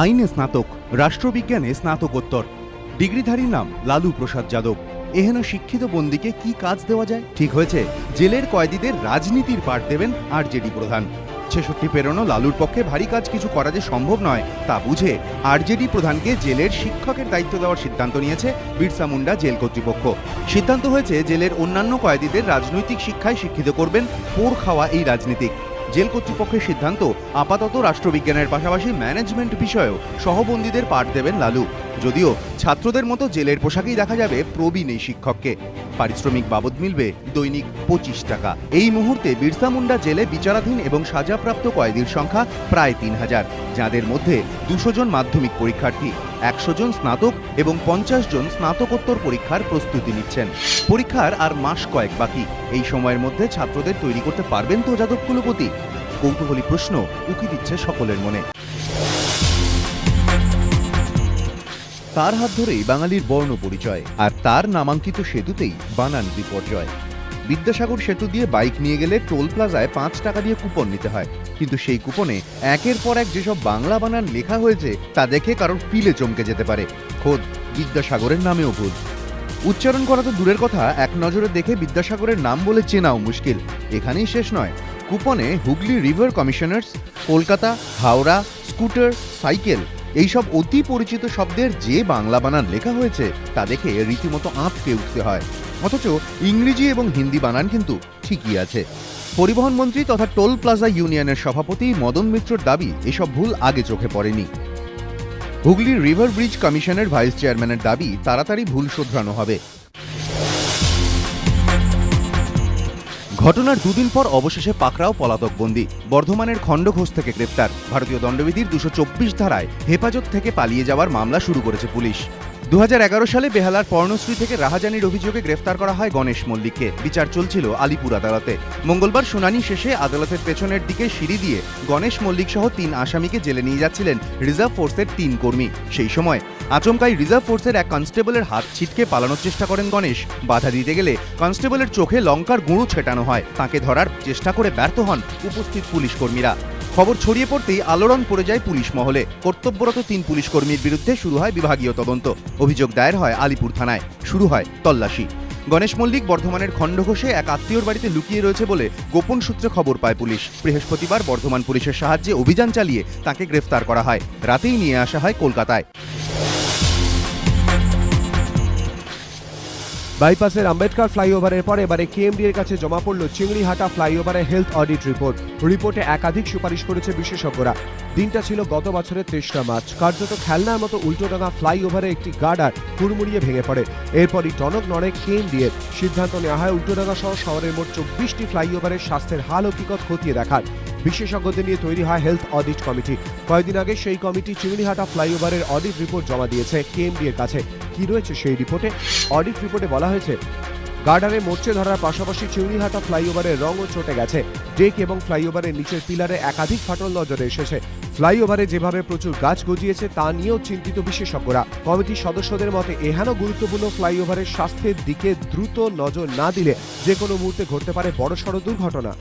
আইনে স্নাতক, রাষ্ট্রবিজ্ঞানে স্নাতকোত্তর। ডিগ্রিধারীর নাম লালু প্রসাদ যাদব। এহেন শিক্ষিত বন্দিকে কি কাজ দেওয়া যায়? ঠিক হয়েছে, জেলের কয়েদিদের রাজনীতির পাঠ দেবেন আরজেডি প্রধান। ছেষট্টি পেরোনো লালুর পক্ষে ভারী কাজ কিছু করা যে সম্ভব নয়, তা বুঝে আরজেডি প্রধানকে জেলের শিক্ষকের দায়িত্ব দেওয়ার সিদ্ধান্ত নিয়েছে বিরসা মুন্ডা জেল কর্তৃপক্ষ। সিদ্ধান্ত হয়েছে, জেলের অন্যান্য কয়েদিদের রাজনৈতিক শিক্ষায় শিক্ষিত করবেন পোর খাওয়া এই রাজনীতিক। জেল কর্তৃপক্ষের সিদ্ধান্ত আপাতত রাষ্ট্রবিজ্ঞানের পাশাপাশি ম্যানেজমেন্ট বিষয়েও সহবন্দীদের পাঠ দেবেন লালু। যদিও ছাত্রদের মতো জেলের পোশাকেই দেখা যাবে প্রবীণ এই শিক্ষককে। পারিশ্রমিক বাবদ মিলবে দৈনিক পঁচিশ টাকা। এই মুহূর্তে বিরসা মুন্ডা জেলে বিচারাধীন এবং সাজাপ্রাপ্ত কয়েদির সংখ্যা প্রায় তিন হাজার, যাদের মধ্যে দুশো জন মাধ্যমিক পরীক্ষার্থী। একশো জন স্নাতক এবং পঞ্চাশ জন স্নাতকোত্তর পরীক্ষার প্রস্তুতি নিচ্ছেন। পরীক্ষার আর মাস কয়েক বাকি। এই সময়ের মধ্যে ছাত্রদের তৈরি করতে পারবেন তো যাদব কুলপতি? কৌতূহলী প্রশ্ন উকি দিচ্ছে সকলের মনে। তার হাত ধরেই বাঙালির বর্ণ পরিচয়, আর তার নামাঙ্কিত সেতুতেই বানান বিপর্যয়। বিদ্যাসাগর সেতু দিয়ে বাইক নিয়ে গেলে টোল প্লাজায় পাঁচ টাকা দিয়ে কুপন নিতে হয়। কিন্তু সেই কুপনে একের পর এক যেসব বাংলা বানান লেখা হয়েছে, তা দেখে কারোর পিলে চমকে যেতে পারে। খোদ বিদ্যাসাগরের নামেও ভুল উচ্চারণ করা তো দূরের কথা, এক নজরে দেখে বিদ্যাসাগরের নাম বলে চেনাও মুশকিল। এখানেই শেষ নয়। কুপনে Hooghly river commissioners, Kolkata, Howrah, scooter, cycle এইসব অতি পরিচিত শব্দের যে বাংলা বানান লেখা হয়েছে, তা দেখে রীতিমতো আঁতকে উঠতে হয়। অথচ ইংরেজি এবং হিন্দি বানান কিন্তু ঠিকই আছে। পরিবহন মন্ত্রী তথা টোল প্লাজা ইউনিয়নের সভাপতি মদন মিত্রর দাবি এসব ভুল আগে চোখে পড়েনি। হুগলির রিভার ব্রিজ কমিশনের ভাইস চেয়ারম্যানের দাবি তাড়াতাড়ি ভুল শোধরানো হবে। ঘটনার দুদিন পর অবশেষে পাকড়াও পলাতক বন্দী বর্ধমানের খণ্ডঘোষ থেকে গ্রেপ্তার। ভারতীয় দণ্ডবিধির দুশো ধারায় হেফাজত থেকে পালিয়ে যাওয়ার মামলা শুরু করেছে পুলিশ। দু হাজার এগারো সালে বেহালার পর্ণশ্রী থেকে রাহাজানির অভিযোগে গ্রেফতার করা হয় গণেশ মল্লিককে। বিচার চলছিল আলিপুর আদালতে। মঙ্গলবার শুনানি শেষে আদালতের পেছনের দিকে সিঁড়ি দিয়ে গণেশ মল্লিক সহ তিন আসামিকে জেলে নিয়ে যাচ্ছিলেন রিজার্ভ ফোর্সের তিন কর্মী। সেই সময় আচমকাই রিজার্ভ ফোর্সের এক কনস্টেবলের হাত ছিটকে পালানোর চেষ্টা করেন গণেশ। বাধা দিতে গেলে কনস্টেবলের চোখে লঙ্কার গুঁড়ো ছেটানো হয়। তাকে ধরার চেষ্টা করে ব্যর্থ হন উপস্থিত পুলিশ কর্মীরা খবর ছড়িয়ে পড়তেই আলোড়ন পড়ে যায় পুলিশ মহলে। কর্তব্যরত তিন পুলিশ কর্মীর বিরুদ্ধে শুরু হয় বিভাগীয় তদন্ত। অভিযোগ দায়ের হয় আলিপুর থানায়। শুরু হয় তল্লাশি। গণেশ মল্লিক বর্ধমানের খণ্ডঘোষে এক আত্মীয়র বাড়িতে লুকিয়ে রয়েছে বলে গোপন সূত্রে খবর পায় পুলিশ। বৃহস্পতিবার বর্ধমান পুলিশের সাহায্যে অভিযান চালিয়ে তাকে গ্রেফতার করা হয়। রাতেই নিয়ে আসা হয় কলকাতায়। বাইপাসের আম্বেদকর ফ্লাইওভারের পর এবারে কেএমডি এর কাছে জমা পড়ল চিংড়িহাটা ফ্লাইওভারের হেলথ অডিট রিপোর্ট রিপোর্টে একাধিক সুপারিশ করেছে বিশেষজ্ঞরা। দিনটা ছিল গত বছরের তেসরা মার্চ। কার্যত খেলনার মতো উল্টোডাঙা ফ্লাইওভারে একটি গার্ডার হুড়মুড়িয়ে ভেঙে পড়ে। এরপরই টনক নড়ে কেএমডি এর। সিদ্ধান্ত নেওয়া হয় উল্টোডাঙা সহ শহরের মোট চব্বিশটি ফ্লাইওভারের স্বাস্থ্যের হাল হকিকত খতিয়ে দেখার। বিশেষজ্ঞদের নিয়ে তৈরি হয় হেলথ অডিট কমিটি। কয়েকদিন আগে সেই কমিটি চিংড়িহাটা ফ্লাইওভারের অডিট রিপোর্ট জমা দিয়েছে কেএমডি এর কাছে। কি রয়েছে সেই রিপোর্টে? অডিট রিপোর্টে বলা হয়েছে, গার্ডারে মোর্চে ধরার পাশাপাশি চিংড়িহাটা ফ্লাইওভারের রঙও চটে গেছে। ডেক এবং ফ্লাইওভারের নিচের পিলারে একাধিক ফাটল নজরে এসেছে। ফ্লাইওভারে যেভাবে প্রচুর গাছ গজিয়েছে, তা নিয়েও চিন্তিত বিশেষজ্ঞরা। কমিটির সদস্যদের মতে, এহেন গুরুত্বপূর্ণ ফ্লাইওভারের স্বাস্থ্যের দিকে দ্রুত নজর না দিলে যে কোনো মুহূর্তে ঘটতে পারে বড়সড় দুর্ঘটনা।